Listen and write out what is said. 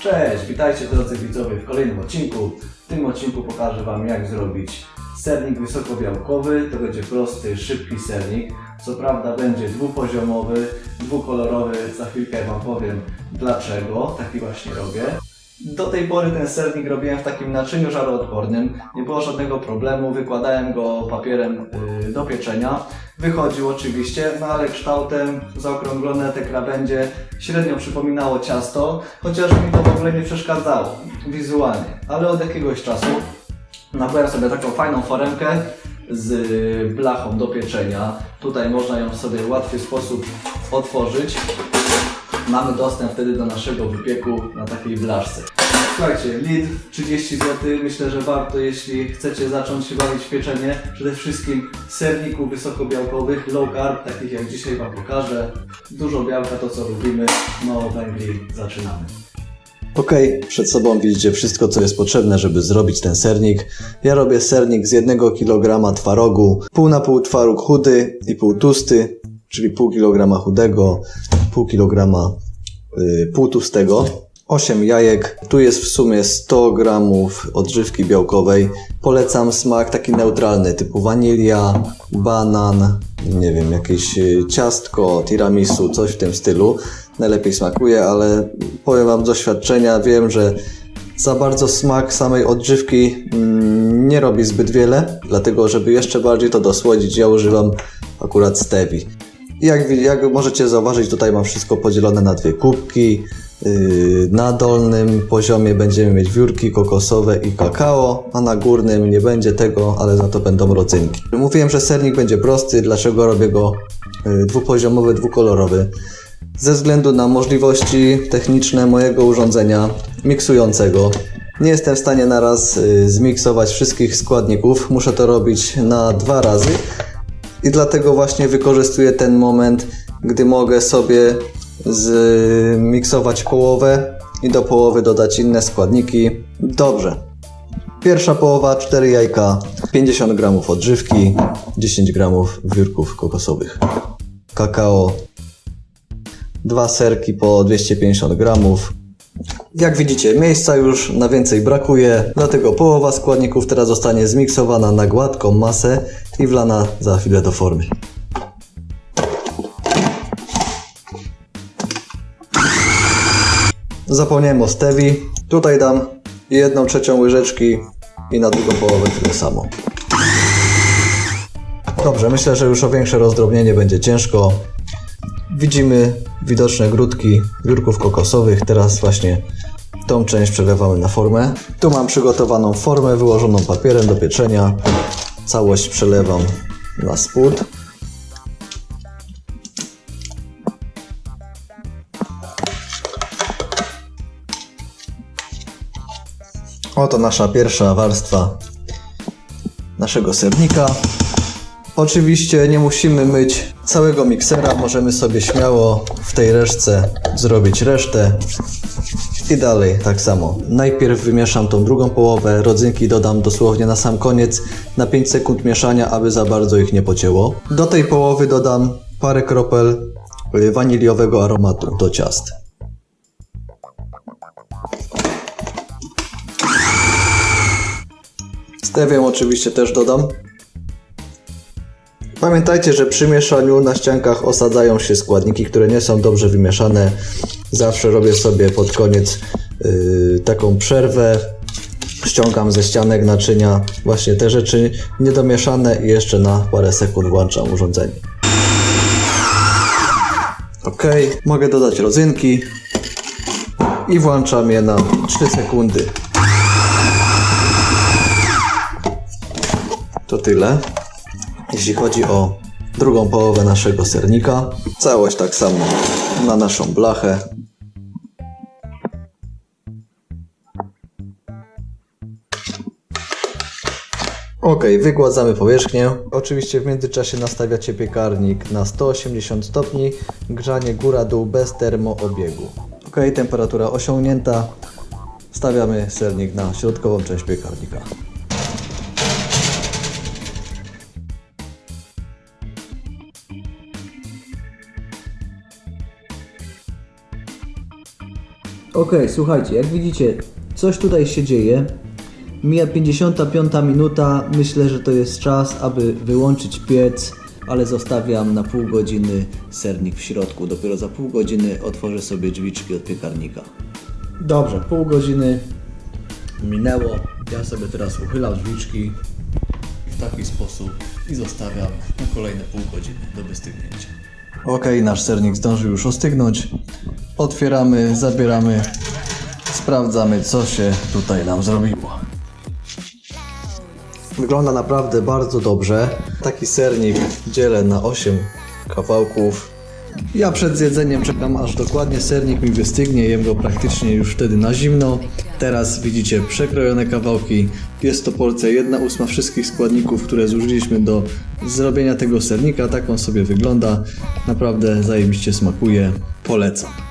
Cześć, witajcie drodzy widzowie w kolejnym odcinku. W tym odcinku pokażę Wam jak zrobić sernik wysokobiałkowy. To będzie prosty, szybki sernik. Co prawda będzie dwupoziomowy, dwukolorowy. Za chwilkę Wam powiem dlaczego taki właśnie robię. Do tej pory ten sernik robiłem w takim naczyniu żaroodpornym. Nie było żadnego problemu, wykładałem go papierem y, do pieczenia. Wychodził oczywiście, no ale kształtem zaokrąglone te krawędzie średnio przypominało ciasto, chociaż mi to w ogóle nie przeszkadzało wizualnie. Ale od jakiegoś czasu nabyłem sobie taką fajną foremkę z blachą do pieczenia. Tutaj można ją sobie w łatwy sposób otworzyć. Mamy dostęp wtedy do naszego wypieku na takiej blaszce. Słuchajcie, Lidl 30 zł. Myślę, że warto, jeśli chcecie zacząć się bawić w pieczenie. Przede wszystkim serników wysokobiałkowych, low carb, takich jak dzisiaj Wam pokażę. Dużo białka, to co lubimy, mało węgli. Zaczynamy. Ok, przed sobą widzicie wszystko, co jest potrzebne, żeby zrobić ten sernik. Ja robię sernik z 1 kg twarogu, pół na pół twaróg chudy i pół tłusty, czyli pół kg chudego, pół kg y, pół tłustego. 8 jajek, tu jest w sumie 100 gramów odżywki białkowej. Polecam smak taki neutralny, typu wanilia, banan, nie wiem, jakieś y, ciastko, tiramisu, coś w tym stylu. Najlepiej smakuje, ale powiem Wam z doświadczenia, wiem, że za bardzo smak samej odżywki mm, nie robi zbyt wiele, dlatego żeby jeszcze bardziej to dosłodzić, ja używam akurat stevii. Jak, jak możecie zauważyć, tutaj mam wszystko podzielone na dwie kubki. Yy, Na dolnym poziomie będziemy mieć wiórki kokosowe i kakao, a na górnym nie będzie tego, ale za to będą rodzynki. Mówiłem, że sernik będzie prosty, dlaczego robię go yy, dwupoziomowy, dwukolorowy. Ze względu na możliwości techniczne mojego urządzenia miksującego, nie jestem w stanie naraz y, zmiksować wszystkich składników. Muszę to robić na dwa razy i dlatego właśnie wykorzystuję ten moment, gdy mogę sobie zmiksować połowę i do połowy dodać inne składniki. Dobrze. Pierwsza połowa 4 jajka, 50 g odżywki, 10 g wiórków kokosowych, kakao, dwa serki po 250 gramów. Jak widzicie, miejsca już na więcej brakuje, dlatego połowa składników teraz zostanie zmiksowana na gładką masę i wlana za chwilę do formy. Zapomniałem o stewi. Tutaj dam jedną trzecią łyżeczki i na drugą połowę tyle samo. Dobrze, myślę, że już o większe rozdrobnienie będzie ciężko. Widzimy widoczne grudki wiórków kokosowych. Teraz właśnie tą część przelewamy na formę. Tu mam przygotowaną formę wyłożoną papierem do pieczenia. Całość przelewam na spód. Oto nasza pierwsza warstwa naszego sernika. Oczywiście nie musimy myć całego miksera, możemy sobie śmiało w tej reszce zrobić resztę. I dalej tak samo. Najpierw wymieszam tą drugą połowę, rodzynki dodam dosłownie na sam koniec, na 5 sekund mieszania, aby za bardzo ich nie pocięło. Do tej połowy dodam parę kropel y, waniliowego aromatu do ciast. Stewię oczywiście też dodam. Pamiętajcie, że przy mieszaniu na ściankach osadzają się składniki, które nie są dobrze wymieszane. Zawsze robię sobie pod koniec yy, taką przerwę. Ściągam ze ścianek naczynia właśnie te rzeczy niedomieszane i jeszcze na parę sekund włączam urządzenie. Ok, mogę dodać rodzynki i włączam je na 3 sekundy. To tyle. Jeśli chodzi o drugą połowę naszego sernika, całość tak samo na naszą blachę. Ok, wygładzamy powierzchnię. Oczywiście w międzyczasie nastawiacie piekarnik na 180 stopni, grzanie góra-dół bez termoobiegu. Ok, temperatura osiągnięta. Stawiamy sernik na środkową część piekarnika. Okej, słuchajcie, jak widzicie, coś tutaj się dzieje. Mija 55 minuta, myślę, że to jest czas, aby wyłączyć piec, ale zostawiam na pół godziny sernik w środku. Dopiero za pół godziny otworzę sobie drzwiczki od piekarnika. Dobrze, pół godziny minęło. Ja sobie teraz uchylam drzwiczki w taki sposób i zostawiam na kolejne pół godziny do wystygnięcia. Ok, nasz sernik zdążył już ostygnąć. Otwieramy, zabieramy, sprawdzamy co się tutaj nam zrobiło. Wygląda naprawdę bardzo dobrze. Taki sernik dzielę na 8 kawałków. Ja przed zjedzeniem czekam aż dokładnie sernik mi wystygnie, jem go praktycznie już wtedy na zimno. Teraz widzicie przekrojone kawałki. Jest to porcja 1 ósma wszystkich składników, które zużyliśmy do zrobienia tego sernika. Tak on sobie wygląda. Naprawdę zajebiście smakuje. Polecam.